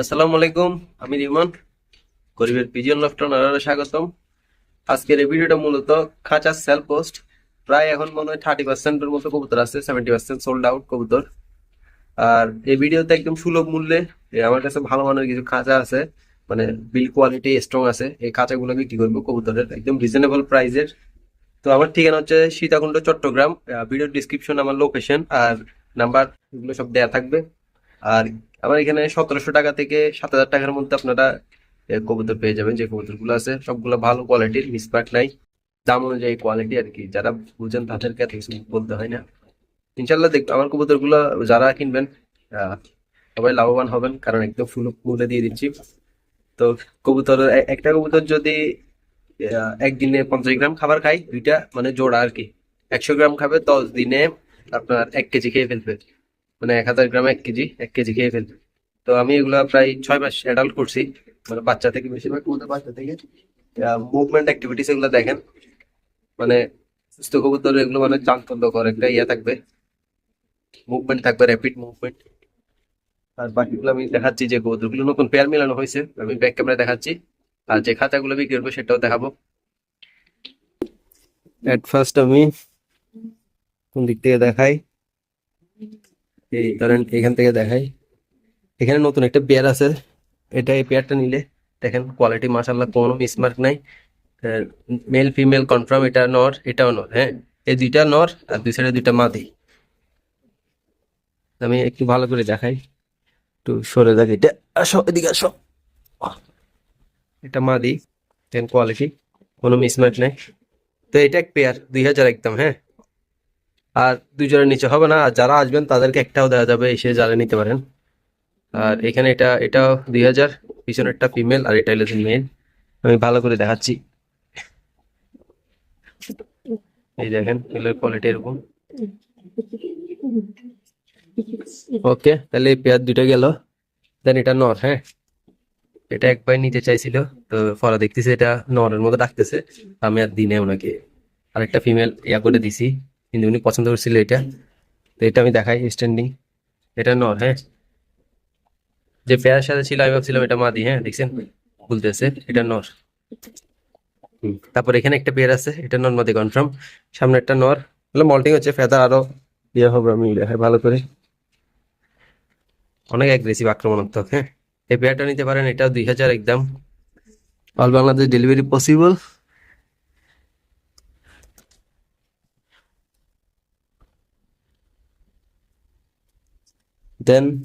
আসসালামু আলাইকুম, আমি রিমন, গরিবের পিজিয়ন লফটন আরও স্বাগতম। আজকের এই ভিডিওটা মূলত খাঁচা সেল পোস্ট প্রায় এখন মনে হয় থার্টি পার্সেন্টের মতো কবুতর আছে সেভেন্টি পার্সেন্ট সোল্ড আউট কবুতর। আর এই ভিডিওতে একদম সুলভ মূল্যে আমার কাছে ভালো মানের কিছু খাঁচা আছে মানে বিল কোয়ালিটি স্ট্রং আছে, এই খাঁচাগুলো বিক্রি করব কবুতরের একদম রিজনেবল প্রাইসের তো আমার ঠিকানা হচ্ছে সীতাকুণ্ড, চট্টগ্রাম। ভিডিও ডিসক্রিপশন আমার লোকেশন আর নাম্বার এগুলো সব দেয়া থাকবে। আর আমার এখানে সতেরোশো টাকা থেকে সাত হাজার টাকার মধ্যে আপনারা কবুতর পেয়ে যাবেন। যে কবুতরগুলো আছে, সবগুলো ভালো কোয়ালিটির মিসপার্ক নাই। দাম অনুযায়ী কোয়ালিটি আর কি, যারা বুঝেন তাদেরকে এত কিছু বলতে হয় না। ইনশাল্লাহ দেখ আমার কবুতরগুলো যারা কিনবেন সবাই লাভবান হবেন, কারণ একদম ফুল মূল্যে দিয়ে দিচ্ছি। তো কবুতর একটা কবুতর যদি একদিনে পঞ্চাশ গ্রাম খাবার খাই দুইটা মানে জোড়া আর কি। একশো গ্রাম খাবে, দশ দিনে আপনার এক কেজি খেয়ে ফেলবে। মানে এক হাজার গ্রাম এক কেজি এক কেজি খেয়ে ফেলবে। তো আমি এগুলা প্রায় ছয় মাস অ্যাডাল্ট করছি। মানে বাচ্চা থেকে বেশিরভাগ কবুতর বাচ্চা থেকে। মুভমেন্ট অ্যাক্টিভিটিস এগুলো দেখেন। মানে সুস্থ কবুতর এগুলো মানে চাঞ্চল্যকর একটা ইয়ে থাকবে। মুভমেন্ট থাকবে র্যাপিড মুভমেন্ট আর বাকিগুলো আমি দেখাচ্ছি যে কবুতরগুলো নতুন পেয়ার মেলানো হয়েছে। আমি ব্যাক ক্যামেরায় দেখাচ্ছি। আর যে খাতাগুলো বিক্রি করব সেটাও দেখাবো। এট ফার্স্ট আমি কোন দিক থেকে দেখাই? এই ধরেন এখান থেকে দেখাই। এখানে নতুন একটা পেয়ার আছে। এটা এই পেয়ারটা নিলে দেখেন কোয়ালিটি মাশাল্লাহ কোনো মিসমার্ক নাই। মেল ফিমেল কনফার্ম এটা নর, এটাও নর হ্যাঁ? এই দুইটা নর আর দুই সাইডে দুইটা মাদি। আমি একটু ভালো করে দেখাই। একটু সরে দেখ এটা। আসো, এদিকে আসো। এটা মাদি দেন কোয়ালিটি কোনো মিসমার্ক নাই। তো এটা এক পেয়ার, দুই হাজার একদম হ্যাঁ? আর দুই জনের নিচে হবে না। আর যারা আসবেন, তাদেরকে একটাও দেওয়া যাবে, এসে যারা নিতে পারেন। আর এখানে এটা, এটাও দুই হাজার, পিছনেরটা ফিমেল আর এটা হলো মেল আমি ভালো করে দেখাচ্ছি। এই দেখেন, এগুলোর কোয়ালিটি এরকম। ওকে তাহলে পেয়ার দুটো গেল। দেন এটা নর হ্যাঁ? এটা এক ভাই নিতে চাইছিল, তো ফরা দেখতেছে এটা নরের মতো ডাকতেছে। আমি আর দিনে ওনাকে আরেকটা ফিমেল ইয়া করে দিছি। কিন্তু উনি পছন্দ করছিল এটা। তো এটা আমি দেখাই স্ট্যান্ডিং এটা নর হ্যাঁ। যে পেয়ার সাথে ছিল, আমি ভাবছিলাম এটা মাদি হ্যাঁ দেখছেন? বলতেছে এটা নর। তারপর এখানে একটা পেয়ার আছে, এটা নর মাদি কনফার্ম সামনে একটা নর। হলো মল্টিং হচ্ছে ফেদার আরও ইয়ে হবে, আমি দেখাই, ভালো করে। অনেক অ্যাগ্রেসিভ আক্রমণাত্মক হ্যাঁ। এই পেয়ারটা নিতে পারেন এটা দুই হাজার একদম। All Bangladesh delivery possible then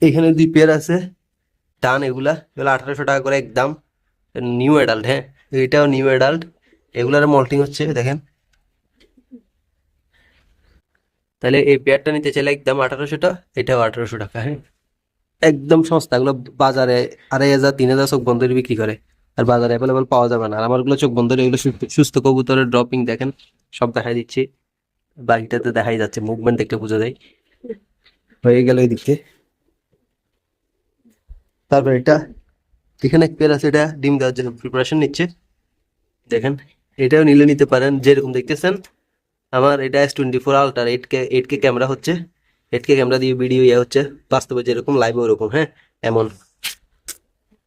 এখানে দুই পেয়ার আছে। টান এগুলা, এগুলো আঠারোশো টাকা করে একদম। নিউ অ্যাডাল্ট হ্যাঁ এটাও নিউ অ্যাডাল্ট এগুলার মল্টিং হচ্ছে, দেখেন। তাহলে এই পেয়ারটা নিতে চাইলে একদম আঠারোশো টাকা এটাও আঠারোশো টাকা হ্যাঁ। একদম সস্তা, এগুলো বাজারে আড়াই হাজার, তিন হাজার চোখ বন্ধ বিক্রি করে। আর বাজারে অ্যাভেলেবল পাওয়া যাবে না। আর আমারগুলো চোখ বন্ধরে এগুলো সুস্থ- কবুতরের ড্রপিং দেখেন, সব দেখাই দিচ্ছি। বাকিটাতে দেখাই যাচ্ছে মুভমেন্ট দেখলে বোঝা যায়। হয়ে গেল এই দিকে তারপর এটা, এখানে পেয়ার আছে, এটা ডিম দেওয়ার জন্য প্রিপারেশন নিচ্ছে। দেখেন, এটাও নিলে নিতে পারেন, যেরকম দেখতেছেন, আমার এটা S twenty four ultra eight K eight K camera হচ্ছে। এইট কে ক্যামেরা দিয়ে ভিডিও ইয়ে হচ্ছে, বাস্তবে যেরকম লাইভ ওরকম হ্যাঁ এমন।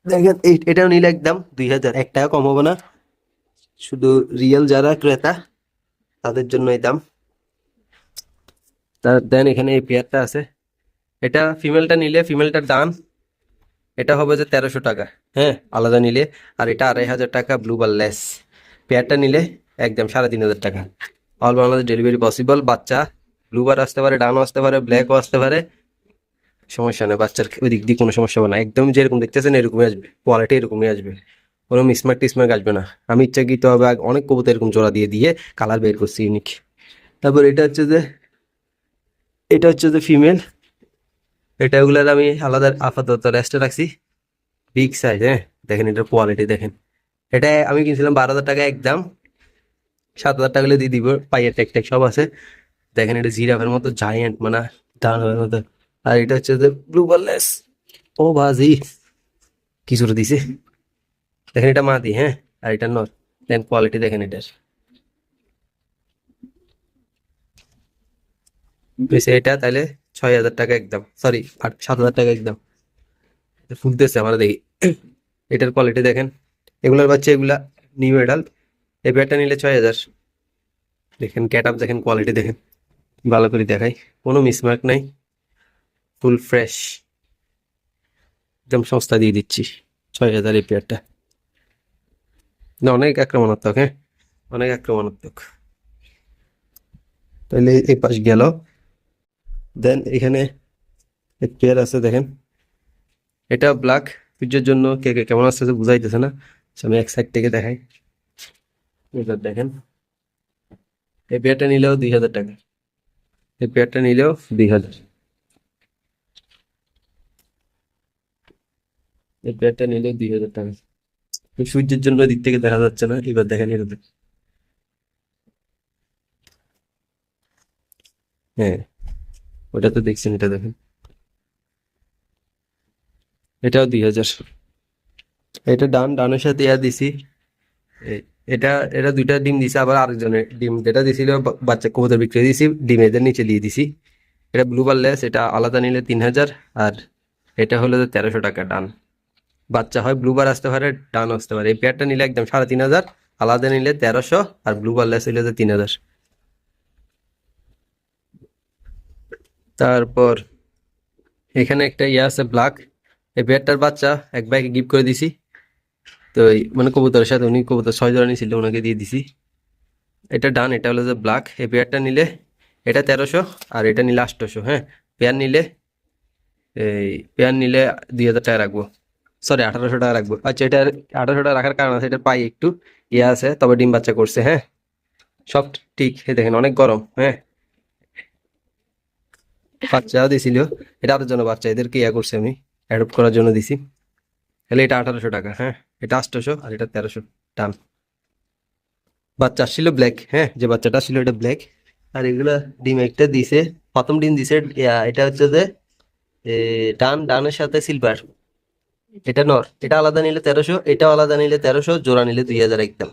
দেখেন এটাও নিলে একদম দুই হাজার, এক টাকা কম হবে না। শুধু রিয়েল যারা ক্রেতা, তাদের জন্য এই দাম। তার দেন এখানে এই পেয়ারটা আছে। এটা ফিমেলটা নিলে ফিমেলটার দাম, এটা হবে যে তেরোশো টাকা। হ্যাঁ আলাদা নিলে। আর এটা আড়াই হাজার টাকা ব্লু বার লেস পেয়ারটা নিলে একদম সাড়ে তিন হাজার টাকা। অল বাংলাদেশ ডেলিভারি পসিবল বাচ্চা। ব্লু বার আসতে পারে, ডানও আসতে পারে ব্ল্যাকও আসতে পারে। সমস্যা নেই, বাচ্চার ওই দিক দিয়ে কোনো সমস্যা হবে না। একদম যেরকম দেখতেছেন, এরকমই আসবে। কোয়ালিটি এরকমই আসবে। কোনো মিসমার্ক টিসমার্ক আসবে না। আমি ইচ্ছাকৃত হবে অনেক কবুতর এরকম জোড়া দিয়ে দিয়ে কালার বের করছি ইউনিক তারপর এটা হচ্ছে যে এটা হচ্ছে যে ফিমেল এটা ওগুলার আমি আলাদা আপাতত রেস্টে রাখছি। বিগ সাইজ হ্যাঁ? দেখেন এটার কোয়ালিটি দেখেন। এটা আমি কিনছিলাম বারো হাজার টাকা একদম। সাত হাজার টাকা দিয়ে দিব, পাইয়ের টেক টেক সব আছে। দেখেন এটা জিরাফের মতো জায়ান্ট মানে দানবের মতো। আর এটা হচ্ছে যে ব্লু বারলেস ও বাজি। কিছুটা দিছে। দেখেন এটা মাদি হ্যাঁ? আর এটা নর। দেন কোয়ালিটি দেখেন এটার। এটা, তাহলে ছয় হাজার টাকা একদম। সরি আট, সাত হাজার টাকা একদম। ফুলতেছে আমরা দেখি। এটার কোয়ালিটি দেখেন। এগুলোর বাচ্চা, এগুলা নিউ এডাল্ট এই পেয়ারটা নিলে ছয় হাজার। দেখেন ক্যাট আপ দেখেন কোয়ালিটি দেখেন। ভালো করে দেখাই। কোনো মিসমার্ক নাই। ফুল ফ্রেশ একদম সস্তা দিয়ে দিচ্ছি ছয় হাজার এই পেয়ারটা না, অনেক আক্রমণাত্মক হ্যাঁ? অনেক আক্রমণাত্মক। তাহলে এই পাশ গেল। দেন এখানে পেয়ার আছে, দেখেন। এটা ব্ল্যাক ফিউজের জন্য কে কে কেমন আসতেছে বুঝাইতেছে না। আমি এক সাইড থেকে দেখাই। এটা দেখেন। এই পেয়ারটা নিলেও দুই হাজার টাকা। এই পেয়ারটা নিলেও দুই হাজার। এই পেয়ারটা নিলেও দুই হাজার টাকা। সূর্যের জন্য দিক থেকে দেখা যাচ্ছে না। এবার দেখেন এটা দেখেন। হ্যাঁ। ওটা তো দেখছেন এটা দেখেন। এটাও দুই হাজার এটা ডান ডানের সাথে ইয়া দিছি। এটা এটা দুইটা ডিম দিছে আবার আরেকজনের ডিম যেটা দিছিল বাচ্চা কবুতর বিক্রি দিছি ডিম এদের নিচে দিয়ে দিছি। এটা ব্লু বারলেস এটা আলাদা নিলে তিন হাজার আর এটা হলো তেরোশো টাকা ডান। বাচ্চা হয় ব্লু বার আসতে পারে ডান আসতে পারে। এই পেয়ারটা নিলে একদম সাড়ে তিন হাজার আলাদা নিলে তেরোশো আর ব্লু বারলেস হইলে তো তিন হাজার। তারপর এখানে একটা ইয়ে আছে ব্ল্যাক এই পেয়ারটার বাচ্চা এক ভাইকে গিফট করে দিছি। তো এই মানে কবুতরের সাথে উনি কবুতর ছয় জোড়া নিয়েছিল, ওনাকে দিয়ে দিছি। এটা ডান, এটা হলো যে ব্ল্যাক এই পেয়ারটা নিলে এটা তেরোশো আর এটা নিলে আটশোশো হ্যাঁ? পেয়ার নিলে এই পেয়ার নিলে দুই হাজার টাকা রাখব। সরি আঠারোশো টাকা রাখব। আচ্ছা এটা আঠারোশো টাকা রাখার কারণ আছে, এটা পাই একটু। ইয়ে আছে, তবে ডিম বাচ্চা করছে হ্যাঁ? সব ঠিক দেখেন, অনেক গরম হ্যাঁ? বাচ্চাও দিছিল, এটা আরের জন্য বাচ্চা, এদেরকে ইয়া করছে আমি অ্যাডপ্ট করার জন্য দিছি। তাহলে এটা আঠারোশো টাকা হ্যাঁ? এটা আটশোশো আর এটা তেরোশো টান বাচ্চা আসছিল ব্ল্যাক হ্যাঁ? যে বাচ্চাটা ছিল এটা ব্ল্যাক আর এগুলা ডিম একটা দিছে, প্রথম ডিম দিছে এটা হচ্ছে যে ডান, ডানের সাথে সিলভার এটা নর, এটা আলাদা নিলে তেরোশো এটা আলাদা নিলে তেরোশো, জোড়া নিলে দুই হাজার একদম।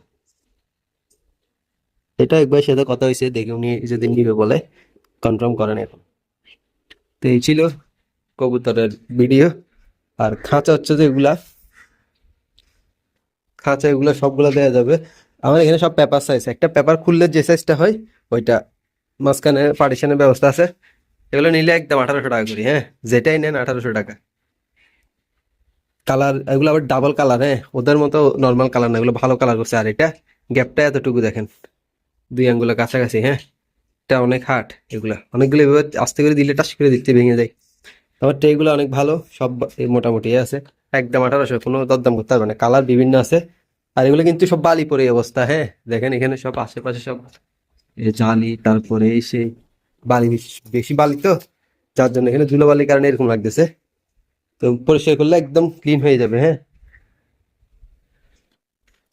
এটা একবার সাথে কথা হয়েছে, দেখে উনি যদি নিবে বলে কনফার্ম করেন এখন। এই ছিল কবুতরের ভিডিও। আর খাঁচা হচ্ছে যে এগুলা। খাঁচা এগুলো সবগুলো দেওয়া যাবে। আমার এখানে সব পেপার সাইজ একটা পেপার খুললে যে সাইজটা হয়, ওইটা মাঝখানে পার্টিশনের ব্যবস্থা আছে। এগুলো নিলে একদম আঠারোশো টাকা করি হ্যাঁ? যেটাই নেন আঠারোশো টাকা। কালার এগুলো আবার ডাবল কালার হ্যাঁ? ওদের মতো নর্মাল কালার না, এগুলো ভালো কালার করছে। আর এটা গ্যাপটা এতটুকু দেখেন। দুই আঙ্গুলো কাছাকাছি হ্যাঁ? এটা অনেক হার্ড এগুলা। অনেকগুলো এভাবে আস্তে করে দিলে টাস করে দিতে ভেঙে যায়। আমার ট্রেগুলো অনেক ভালো, সব মোটামুটি আছে। একদম আঠারোশো, কোনো দরদাম করতে পারবে না। কালার বিভিন্ন আছে। আর এগুলো কিন্তু সব বালি পরে অবস্থা হ্যাঁ? দেখেন এখানে সব আশেপাশে সব জালি, তারপরে এই সেই বালি বেশি- বেশি বালি তো, যার জন্য এখানে ধুলো বালির কারণে এরকম লাগতেছে। তো পরিষ্কার করলে একদম ক্লিন হয়ে যাবে হ্যাঁ?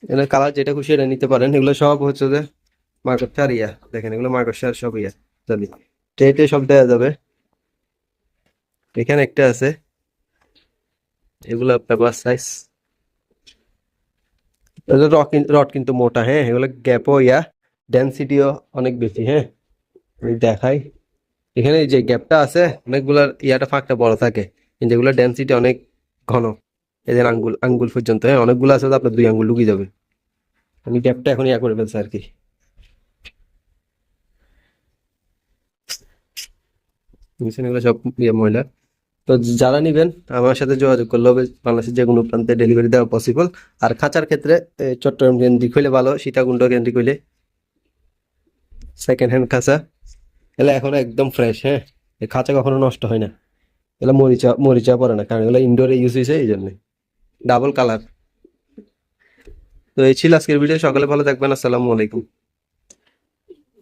এখানে কালার যেটা খুশি এটা নিতে পারেন। এগুলো সব হচ্ছে যে মার্কসার ইয়া। দেখেন, এগুলো মার্কসার সব ইয়া। জানি। ট্রেতে সব দেওয়া যাবে। এখানে একটা আছে। এগুলো পেপার সাইজ রড কিন্তু মোটা হ্যাঁ? এগুলো গ্যাপও ইয়া। ডেন্সিটিও অনেক বেশি হ্যাঁ? আমি দেখাই। এখানে যে গ্যাপটা আছে, অনেকগুলার ইয়াটা ফাঁকটা বড় থাকে। কিন্তু এগুলো ডেন্সিটি অনেক ঘন। এদের আঙ্গুল আঙ্গুল পর্যন্ত হ্যাঁ? অনেকগুলো আছে, তো আপনার দুই আঙ্গুল লুকিয়ে যাবে। আমি গ্যাপটা এখন ইয়া করে ফেলছি আর কি। বুঝছেন এগুলো সব ইয়ে ময়লা। তো যারা নিবেন, আমার সাথে যোগাযোগ করলে হবে বাংলাদেশের যে কোনো প্রান্তে ডেলিভারি দেওয়া পসিবল আর খাঁচার ক্ষেত্রে চট্টগ্রাম কেন্দ্রিক হইলে ভালো, সীতাকুণ্ড কেন্দ্রিক হইলে সেকেন্ড হ্যান্ড খাঁচা। এগুলো এখন একদম ফ্রেশ হ্যাঁ। খাঁচা কখনো নষ্ট হয় না। এগুলো মরিচা মরিচা পড়ে না, কারণ এগুলো ইনডোরে ইউজ হয়েছে এই জন্যে ডাবল কালার তো এই ছিল আজকের ভিডিও সকালে ভালো থাকবেন, আসসালামু আলাইকুম।